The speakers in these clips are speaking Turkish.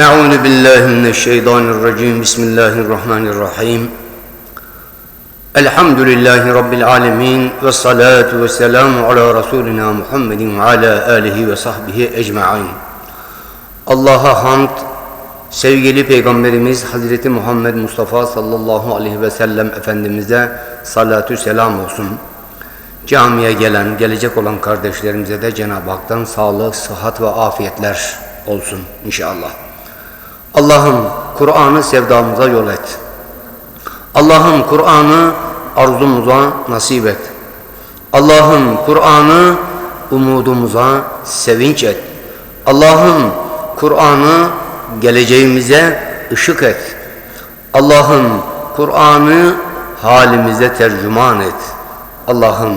Euzu billahi mineşşeytanirracim. Bismillahirrahmanirrahim. Elhamdülillahi rabbil alamin ve salatu ve selamu ala rasulina Muhammedin ve ala alihi ve sahbihi ecmaîn. Allah'a hamd sevgili peygamberimiz Hazreti Muhammed Mustafa sallallahu aleyhi ve sellem efendimize salatu selam olsun. Camiye gelen, gelecek olan kardeşlerimize de Cenab-ı Hak'tan sağlık, sıhhat ve afiyetler olsun inşallah. Allah'ım Kur'an'ı sevdamıza yol et. Allah'ım Kur'an'ı arzumuza nasip et. Allah'ım Kur'an'ı umudumuza sevinç et. Allah'ım Kur'an'ı geleceğimize ışık et. Allah'ım Kur'an'ı halimize tercüman et. Allah'ım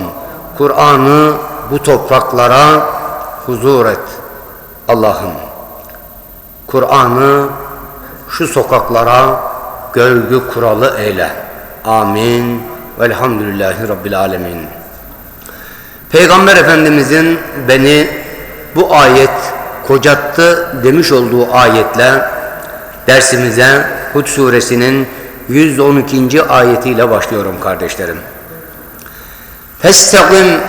Kur'an'ı bu topraklara huzur et. Allah'ım Kur'an'ı şu sokaklara gölgü kuralı eyle. Amin. Velhamdülillahi Rabbil Alemin. Peygamber Efendimizin beni bu ayet kocattı demiş olduğu ayetle dersimize Hud suresinin 112. ayetiyle başlıyorum kardeşlerim. Festakim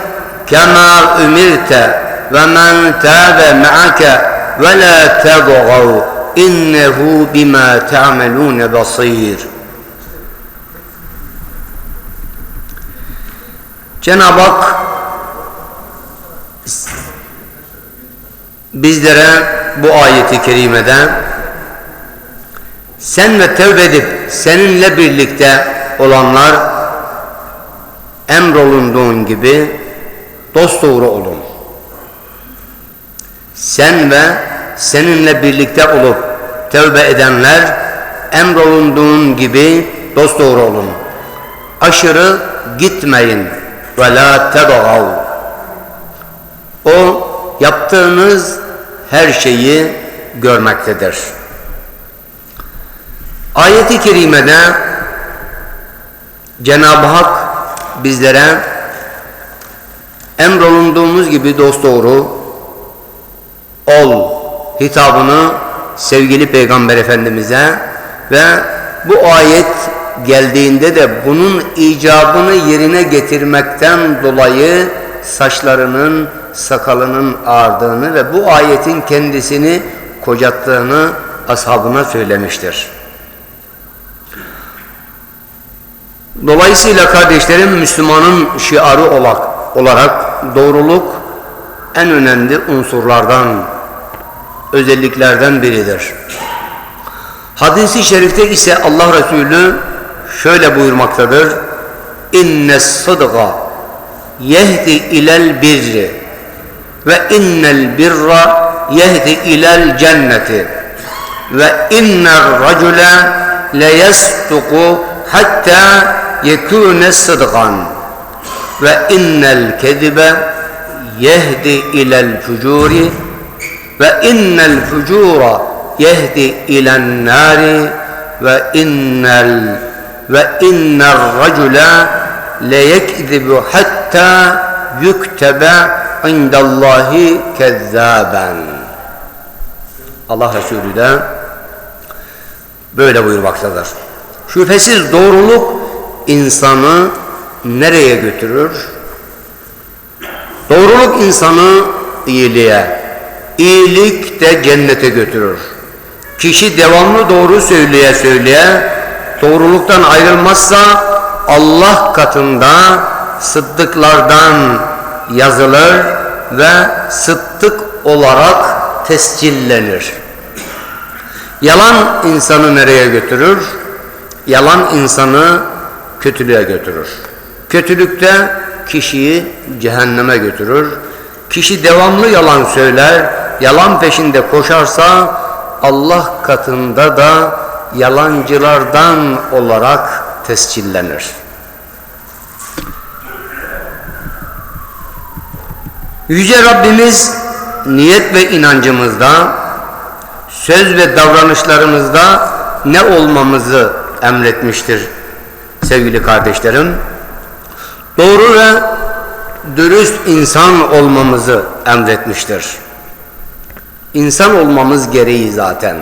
kema ümirte ve men tâbe me'ake ve la tebgav innehu bima ta'melun basir. Cenab-ı Hak bizlere bu ayeti kerimede sen ve tevbe edip seninle birlikte olanlar emrolunduğun gibi dosdoğru olun. Sen ve seninle birlikte olup tevbe edenler emrolunduğun gibi dosdoğru olun. Aşırı gitmeyin ve la tebagav. O yaptığınız her şeyi görmektedir. Ayet-i kerimede Cenab-ı Hak bizlere emrolunduğumuz gibi dosdoğru ol hitabını sevgili Peygamber Efendimiz'e ve bu ayet geldiğinde de bunun icabını yerine getirmekten dolayı saçlarının sakalının ağardığını ve bu ayetin kendisini kocattığını ashabına söylemiştir. Dolayısıyla kardeşlerim Müslümanın şiarı olarak, olarak doğruluk en önemli unsurlardan, özelliklerden biridir. Hadis-i şerifte ise Allah Resulü şöyle buyurmaktadır. İnne sıdga yehdi ilel birri ve innel birra yehdi ilel cenneti ve innel racule le yasduku hatta yekune sıdgan ve innel kedibe yehdi ilel fucuri ve innel fucura yehdi ilen nari ve innel ve innel racule le yekzibu hatta yüktebe indallahi kezzaben. Allah Resulü de böyle buyurmaktadır. Şüphesiz doğruluk insanı nereye götürür? Doğruluk insanı iyiliğe, iyilik de cennete götürür. Kişi devamlı doğru söyleye söyleye doğruluktan ayrılmazsa Allah katında sıddıklardan yazılır ve sıddık olarak tescillenir. Yalan insanı nereye götürür? Yalan insanı kötülüğe götürür. Kötülükte kişiyi cehenneme götürür. Kişi devamlı yalan söyler, yalan peşinde koşarsa Allah katında da yalancılardan olarak tescillenir. Yüce Rabbimiz niyet ve inancımızda, söz ve davranışlarımızda ne olmamızı emretmiştir sevgili kardeşlerim. Doğru ve dürüst insan olmamızı emretmiştir. İnsan olmamız gereği zaten.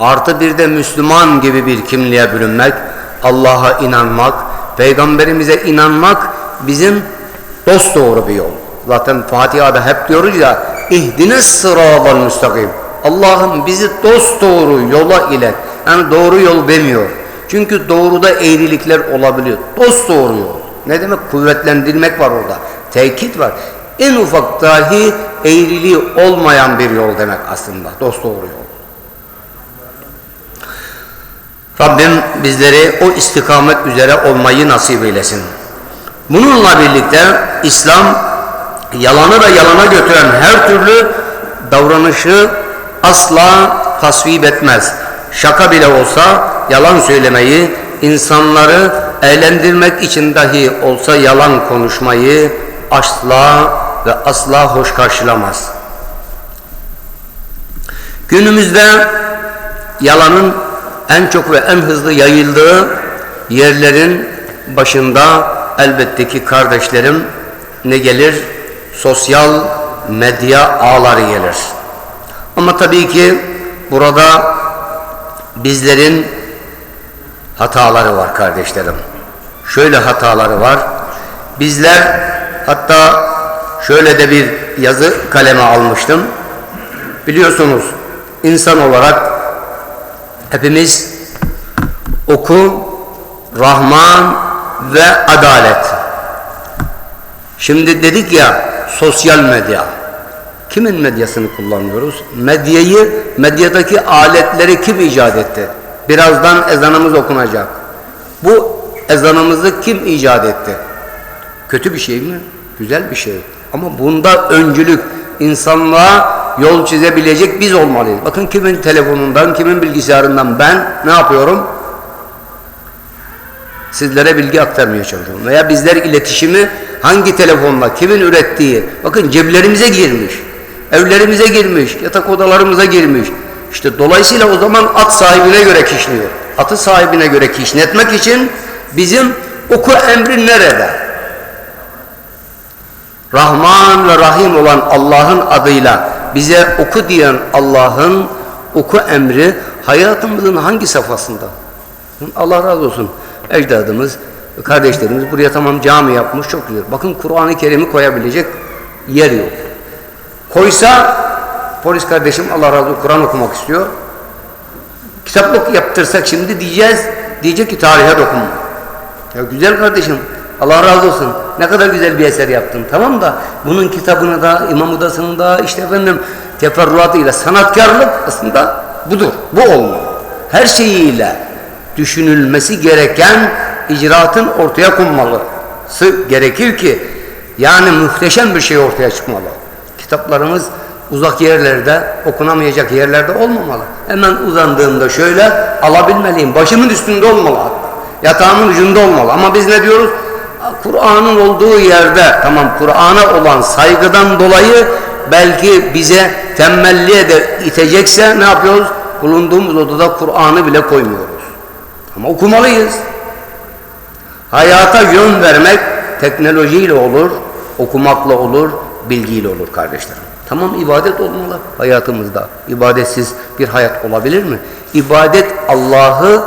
Artı bir de Müslüman gibi bir kimliğe bürünmek, Allah'a inanmak, Peygamberimize inanmak bizim dost doğru bir yol. Zaten Fatiha'da hep diyoruz ya ihdine sıradan müstakim. Allah'ım bizi dost doğru yola ilet. Yani doğru yol demiyor. Çünkü doğruda eğrilikler olabiliyor. Dost doğru yol. Ne demek? Kuvvetlendirmek var orada. Tekit var. En ufak dahi eğriliği olmayan bir yol demek aslında. Dost doğru yol. Rabbim bizleri o istikamet üzere olmayı nasip eylesin. Bununla birlikte İslam yalanı da yalana götüren her türlü davranışı asla tasvip etmez. Şaka bile olsa yalan söylemeyi, insanları eğlendirmek için dahi olsa yalan konuşmayı asla ve asla hoş karşılamaz. Günümüzde yalanın en çok ve en hızlı yayıldığı yerlerin başında elbette ki kardeşlerim ne gelir? Sosyal medya ağları gelir. Ama tabii ki burada bizlerin hataları var kardeşlerim. Şöyle hataları var. Bizler hatta şöyle de bir yazı kaleme almıştım. Biliyorsunuz insan olarak hepimiz oku, Rahman ve adalet. Şimdi dedik ya sosyal medya. Kimin medyasını kullanıyoruz? Medyayı, medyadaki aletleri kim icat etti? Birazdan ezanımız okunacak. Bu ezanımızı kim icat etti? Kötü bir şey mi? Güzel bir şey. Ama bunda öncülük insanlığa yol çizebilecek biz olmalıyız. Bakın kimin telefonundan, kimin bilgisayarından ben ne yapıyorum? Sizlere bilgi aktarmaya çalışıyorum. Veya bizler iletişimi hangi telefonla, kimin ürettiği, bakın ceplerimize girmiş, evlerimize girmiş, yatak odalarımıza girmiş. İşte dolayısıyla o zaman at sahibine göre kişniyor. Atı sahibine göre kişnetmek için bizim oku emri nerede? Rahman ve Rahim olan Allah'ın adıyla bize oku diyen Allah'ın oku emri hayatımızın hangi safhasında? Allah razı olsun. Ecdadımız, kardeşlerimiz buraya tamam cami yapmış çok güzel. Bakın Kur'an-ı Kerim'i koyabilecek yer yok. Koysa polis kardeşim Allah razı olsun Kur'an okumak istiyor. Kitaplık yaptırsak şimdi diyeceğiz. Diyecek ki tarihe dokun. Ya güzel kardeşim Allah razı olsun. Ne kadar güzel bir eser yaptın. Tamam da bunun kitabını da imam odasını da işte efendim teferruatıyla sanatkarlık aslında budur. Bu olmalı. Her şeyiyle düşünülmesi gereken icraatın ortaya konmalısı gerekir ki yani muhteşem bir şey ortaya çıkmalı. Kitaplarımız uzak yerlerde, okunamayacak yerlerde olmamalı. Hemen uzandığımda şöyle alabilmeliyim. Başımın üstünde olmalı hatta. Yatağımın ucunda olmalı. Ama biz ne diyoruz? Kur'an'ın olduğu yerde tamam Kur'an'a olan saygıdan dolayı belki bize temelliye de itecekse ne yapıyoruz? Bulunduğumuz odada Kur'an'ı bile koymuyoruz. Ama okumalıyız. Hayata yön vermek teknolojiyle olur, okumakla olur, bilgiyle olur kardeşlerim. Tamam ibadet olmalı hayatımızda. İbadetsiz bir hayat olabilir mi? İbadet Allah'ı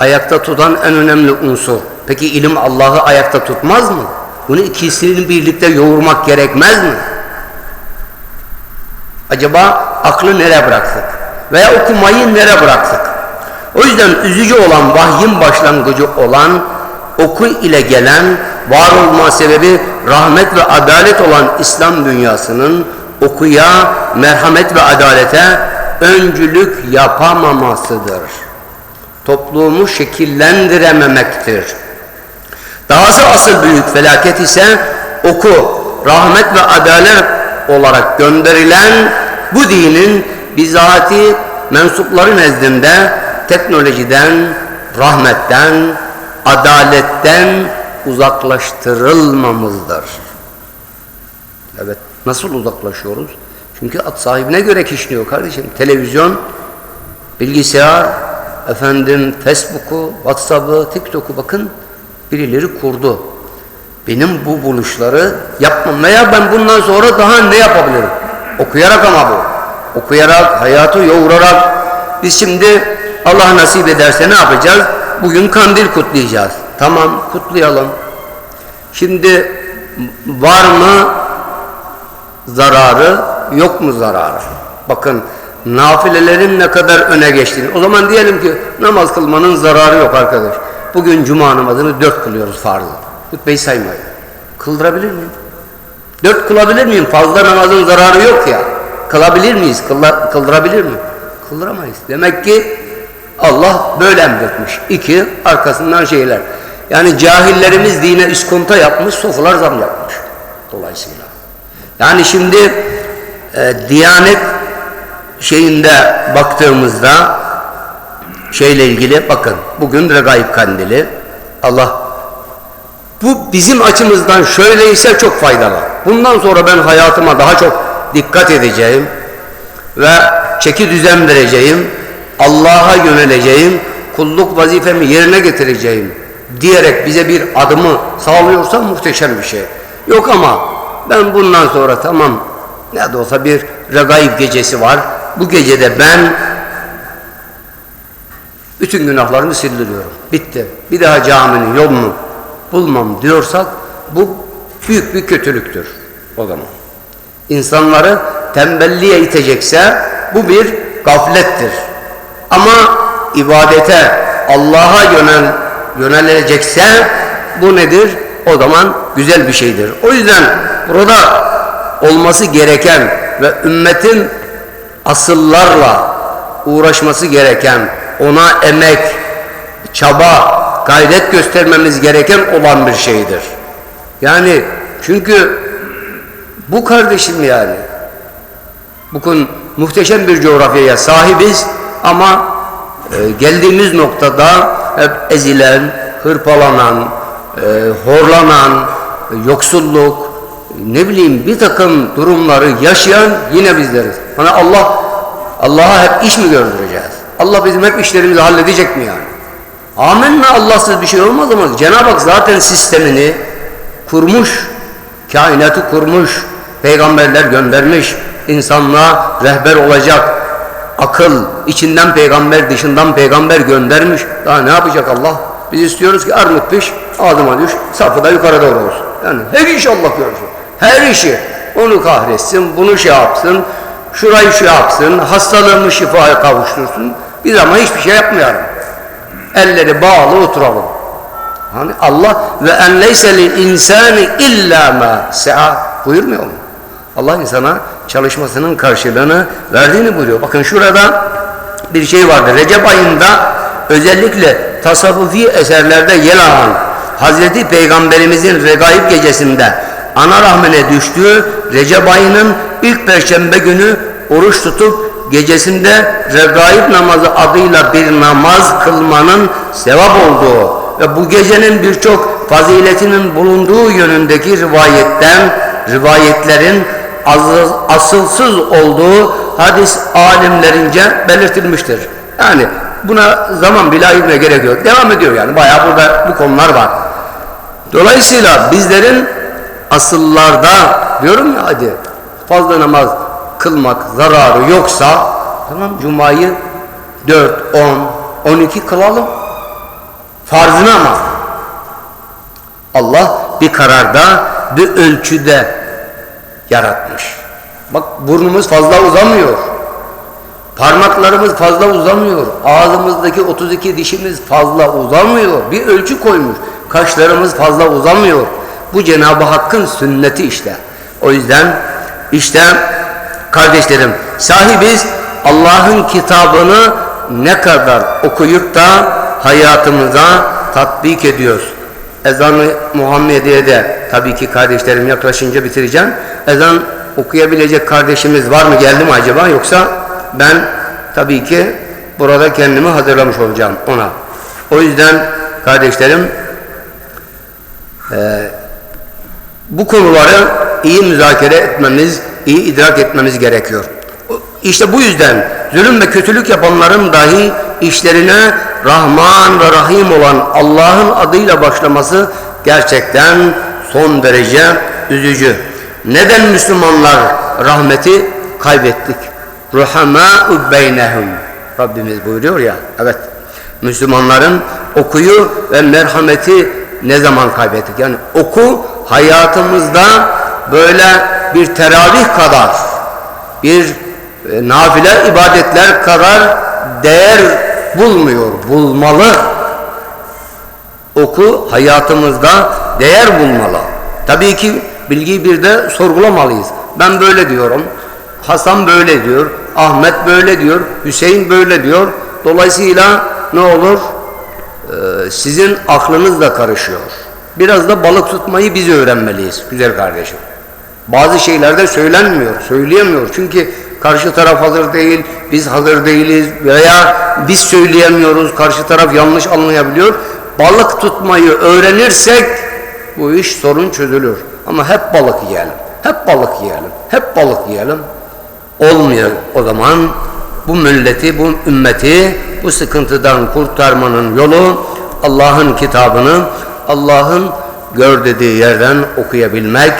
ayakta tutan en önemli unsur. Peki ilim Allah'ı ayakta tutmaz mı? Bunu ikisini birlikte yoğurmak gerekmez mi? Acaba aklı nereye bıraktık? Veya okumayı nereye bıraktık? O yüzden üzücü olan vahyin başlangıcı olan oku ile gelen var olma sebebi rahmet ve adalet olan İslam dünyasının okuya, merhamet ve adalete öncülük yapamamasıdır. Toplumu şekillendirememektir. Dahası asıl büyük felaket ise oku, rahmet ve adalet olarak gönderilen bu dinin bizatihi mensupları nezdinde teknolojiden, rahmetten, adaletten uzaklaştırılmamızdır. Evet, nasıl uzaklaşıyoruz? Çünkü at sahibine göre kişniyor kardeşim. Televizyon, bilgisayar, efendim Facebook'u, WhatsApp'ı, TikTok'u bakın birileri kurdu. Benim bu buluşları yapmam veya ben bundan sonra daha ne yapabilirim? Okuyarak ama bu. Okuyarak, hayatı yoğurarak, Biz şimdi Allah nasip ederse ne yapacağız? Bugün kandil kutlayacağız. Tamam kutlayalım. Şimdi var mı zararı, yok mu zararı? Bakın nafilelerin ne kadar öne geçtiğini. O zaman diyelim ki namaz kılmanın zararı yok arkadaş. Bugün cuma namazını dört kılıyoruz farzı. Hutbeyi saymayın. Kıldırabilir miyim? Dört kılabilir miyim? Fazla namazın zararı yok ya. Kılabilir miyiz? Kılla, kıldırabilir mi? Kıldıramayız. Demek ki Allah böyle emretmiş. İki, arkasından şeyler. Yani cahillerimiz dine iskonta yapmış, sofular zam yapmış. Dolayısıyla. Yani şimdi e, Diyanet şeyinde baktığımızda şeyle ilgili bakın bugün Regaib Kandili Allah bu bizim açımızdan şöyleyse çok faydalı. Bundan sonra ben hayatıma daha çok dikkat edeceğim ve çeki düzen vereceğim. Allah'a yöneleceğim. Kulluk vazifemi yerine getireceğim diyerek bize bir adımı sağlıyorsa muhteşem bir şey. Yok ama ben bundan sonra tamam ne de olsa bir regaib gecesi var. Bu gecede ben bütün günahlarımı sildiriyorum. Bitti. Bir daha caminin yolunu bulmam diyorsak bu büyük bir kötülüktür o zaman. İnsanları tembelliğe itecekse bu bir gaflettir. Ama ibadete Allah'a yönel, yönelecekse bu nedir? O zaman güzel bir şeydir. O yüzden burada olması gereken ve ümmetin asıllarla uğraşması gereken, ona emek, çaba, gayret göstermemiz gereken olan bir şeydir. Yani çünkü bu kardeşim yani bugün muhteşem bir coğrafyaya sahibiz ama e, geldiğimiz noktada hep ezilen, hırpalanan, e, horlanan, yoksulluk, ne bileyim bir takım durumları yaşayan yine bizleriz. Hani Allah Allah'a hep iş mi gördüreceğiz? Allah bizim hep işlerimizi halledecek mi yani? Amenna Allahsız bir şey olmaz ama Cenab-ı Hak zaten sistemini kurmuş, kainatı kurmuş, peygamberler göndermiş, insanlığa rehber olacak, akıl, içinden peygamber, dışından peygamber göndermiş. Daha ne yapacak Allah? Biz istiyoruz ki armut piş, ağzıma düş, sapı da yukarı doğru olsun. Yani her iş Allah görsün. Her işi. Onu kahretsin, bunu şey yapsın, şurayı şey yapsın, hastalığımı şifaya kavuştursun. Biz ama hiçbir şey yapmayalım. Elleri bağlı oturalım. Hani Allah ve en leyse lil insani illa ma sa'a buyurmuyor mu? Allah insana çalışmasının karşılığını verdiğini buyuruyor. Bakın şurada bir şey vardı. Recep ayında özellikle tasavvufi eserlerde yer alan Hazreti Peygamberimizin regaib gecesinde ana rahmine düştüğü Recep ayının ilk perşembe günü oruç tutup gecesinde regaib namazı adıyla bir namaz kılmanın sevap olduğu ve bu gecenin birçok faziletinin bulunduğu yönündeki rivayetten rivayetlerin asılsız olduğu hadis alimlerince belirtilmiştir. Yani buna zaman bile ayırmaya gerek yok. Devam ediyor yani. Bayağı burada bu konular var. Dolayısıyla bizlerin asıllarda diyorum ya hadi fazla namaz kılmak zararı yoksa tamam cumayı 4, 10, 12 kılalım. Farzını ama Allah bir kararda bir ölçüde yaratmış. Bak burnumuz fazla uzamıyor. Parmaklarımız fazla uzamıyor. Ağzımızdaki 32 dişimiz fazla uzamıyor. Bir ölçü koymuş. Kaşlarımız fazla uzamıyor. Bu Cenab-ı Hakk'ın sünneti işte. O yüzden işte kardeşlerim sahibiz Allah'ın kitabını ne kadar okuyup da hayatımıza tatbik ediyoruz. Ezanı Muhammediye de tabii ki kardeşlerim yaklaşınca bitireceğim. Ezan okuyabilecek kardeşimiz var mı geldi mi acaba yoksa ben tabii ki burada kendimi hazırlamış olacağım ona. O yüzden kardeşlerim e, bu konuları iyi müzakere etmemiz, iyi idrak etmemiz gerekiyor. İşte bu yüzden zulüm ve kötülük yapanların dahi işlerine Rahman ve Rahim olan Allah'ın adıyla başlaması gerçekten son derece üzücü. Neden Müslümanlar rahmeti kaybettik? Ruhamâ'u beynehum. Rabbimiz buyuruyor ya. Evet. Müslümanların okuyu ve merhameti ne zaman kaybettik? Yani oku hayatımızda böyle bir teravih kadar bir e, nafile ibadetler kadar değer bulmuyor. Bulmalı. Oku hayatımızda değer bulmalı. Tabii ki bilgiyi bir de sorgulamalıyız. Ben böyle diyorum. Hasan böyle diyor. Ahmet böyle diyor. Hüseyin böyle diyor. Dolayısıyla ne olur? Ee, sizin aklınız da karışıyor. Biraz da balık tutmayı biz öğrenmeliyiz güzel kardeşim. Bazı şeyler de söylenmiyor, söyleyemiyor. Çünkü karşı taraf hazır değil, biz hazır değiliz veya biz söyleyemiyoruz, karşı taraf yanlış anlayabiliyor. Balık tutmayı öğrenirsek bu iş sorun çözülür. Ama hep balık yiyelim, hep balık yiyelim, hep balık yiyelim. Olmuyor o zaman bu milleti, bu ümmeti bu sıkıntıdan kurtarmanın yolu Allah'ın kitabını Allah'ın gör dediği yerden okuyabilmek,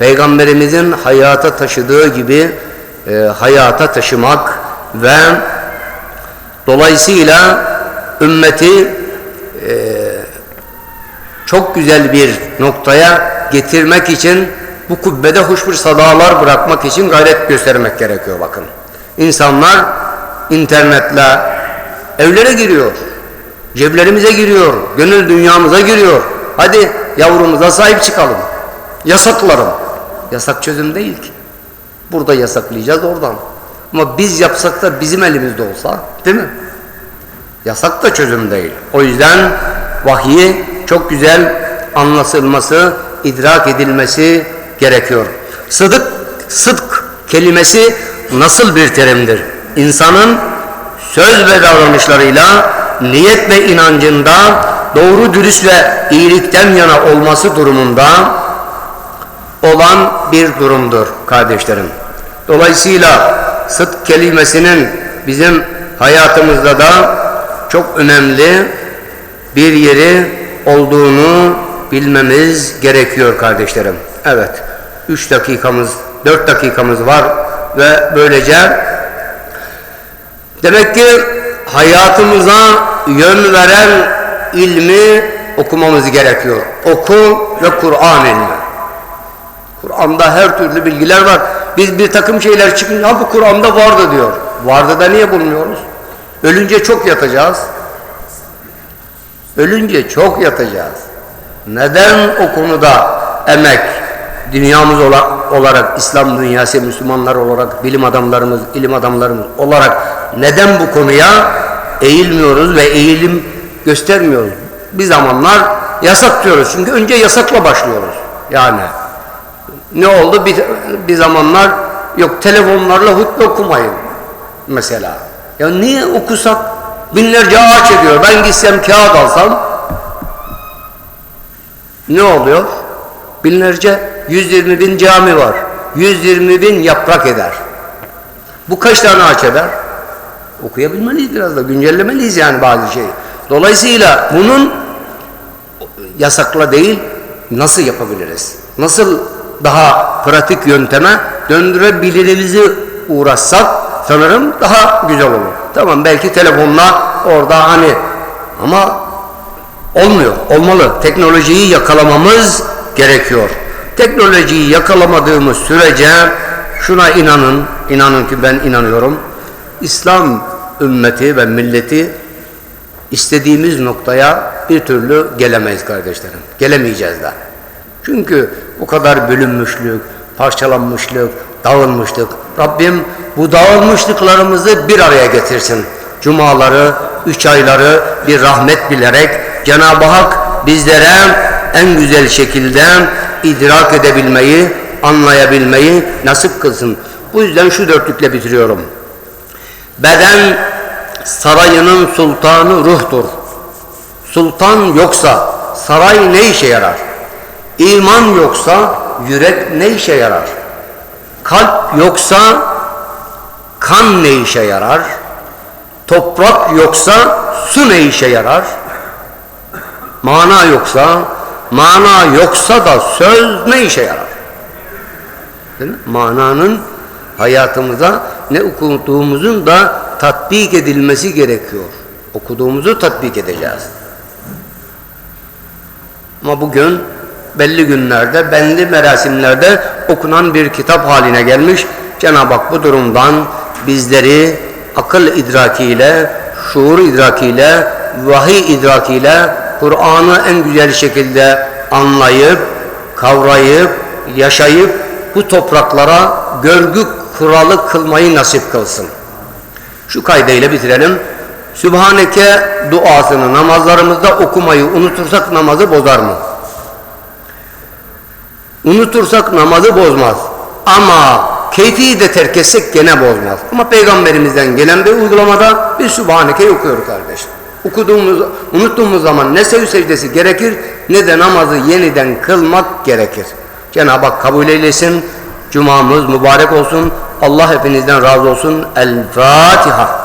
Peygamberimizin hayata taşıdığı gibi e, hayata taşımak ve dolayısıyla ümmeti e, çok güzel bir noktaya getirmek için bu kubbede hoş bir sadalar bırakmak için gayret göstermek gerekiyor bakın. İnsanlar internetle evlere giriyor. Ceplerimize giriyor. Gönül dünyamıza giriyor. Hadi yavrumuza sahip çıkalım. Yasaklarım. Yasak çözüm değil ki. Burada yasaklayacağız oradan. Ama biz yapsak da bizim elimizde olsa değil mi? Yasak da çözüm değil. O yüzden vahyi çok güzel anlatılması, idrak edilmesi gerekiyor. Sıdık, sıdk kelimesi nasıl bir terimdir? İnsanın söz ve davranışlarıyla niyet ve inancında doğru dürüst ve iyilikten yana olması durumunda olan bir durumdur kardeşlerim. Dolayısıyla sıdk kelimesinin bizim hayatımızda da çok önemli bir yeri olduğunu bilmemiz gerekiyor kardeşlerim. Evet, 3 dakikamız, 4 dakikamız var ve böylece demek ki hayatımıza yön veren ilmi okumamız gerekiyor. Oku ve Kur'an ilmi. Kur'an'da her türlü bilgiler var. Biz bir takım şeyler çıkınca ha bu Kur'an'da vardı diyor. Vardı da niye bulmuyoruz? Ölünce çok yatacağız. Ölünce çok yatacağız. Neden o konuda emek, dünyamız olarak, İslam dünyası, Müslümanlar olarak, bilim adamlarımız, ilim adamlarımız olarak neden bu konuya eğilmiyoruz ve eğilim göstermiyoruz? Bir zamanlar yasak diyoruz. Çünkü önce yasakla başlıyoruz. Yani ne oldu? Bir, bir zamanlar yok telefonlarla hutbe okumayın mesela. Ya niye okusak? Binlerce ağaç ediyor. Ben gitsem kağıt alsam ne oluyor? Binlerce 120 bin cami var. 120 bin yaprak eder. Bu kaç tane ağaç eder? Okuyabilmeliyiz biraz da. Güncellemeliyiz yani bazı şeyi. Dolayısıyla bunun yasakla değil nasıl yapabiliriz? Nasıl daha pratik yönteme döndürebilirizi uğraşsak sanırım daha güzel olur. Tamam belki telefonla orada hani ama olmuyor. Olmalı. Teknolojiyi yakalamamız gerekiyor. Teknolojiyi yakalamadığımız sürece şuna inanın, inanın ki ben inanıyorum. İslam ümmeti ve milleti istediğimiz noktaya bir türlü gelemeyiz kardeşlerim. Gelemeyeceğiz de. Çünkü o kadar bölünmüşlük, parçalanmışlık, dağılmışlık. Rabbim bu dağılmışlıklarımızı bir araya getirsin. Cumaları, üç ayları bir rahmet bilerek Cenab-ı Hak bizlere en güzel şekilde idrak edebilmeyi, anlayabilmeyi nasip kılsın. Bu yüzden şu dörtlükle bitiriyorum. Beden sarayının sultanı ruhtur. Sultan yoksa saray ne işe yarar? İman yoksa yürek ne işe yarar? Kalp yoksa kan ne işe yarar? Toprak yoksa su ne işe yarar? Mana yoksa, mana yoksa da söz ne işe yarar? Değil mi? Mananın hayatımıza ne okuduğumuzun da tatbik edilmesi gerekiyor. Okuduğumuzu tatbik edeceğiz. Ama bugün belli günlerde, belli merasimlerde okunan bir kitap haline gelmiş. Cenab-ı Hak bu durumdan bizleri akıl idrakiyle, şuur idrakiyle, vahiy idrakiyle Kur'an'ı en güzel şekilde anlayıp, kavrayıp, yaşayıp bu topraklara görgü kuralı kılmayı nasip kılsın. Şu kaydıyla bitirelim. Sübhaneke duasını namazlarımızda okumayı unutursak namazı bozar mı? Unutursak namazı bozmaz. Ama keyfi de terk etsek gene bozmaz. Ama peygamberimizden gelen bir uygulamada bir Sübhaneke'yi okuyoruz kardeşim. Okuduğumuz, unuttuğumuz zaman ne sev secdesi gerekir ne de namazı yeniden kılmak gerekir. Cenab-ı Hak kabul eylesin. Cumamız mübarek olsun. Allah hepinizden razı olsun. El Fatiha.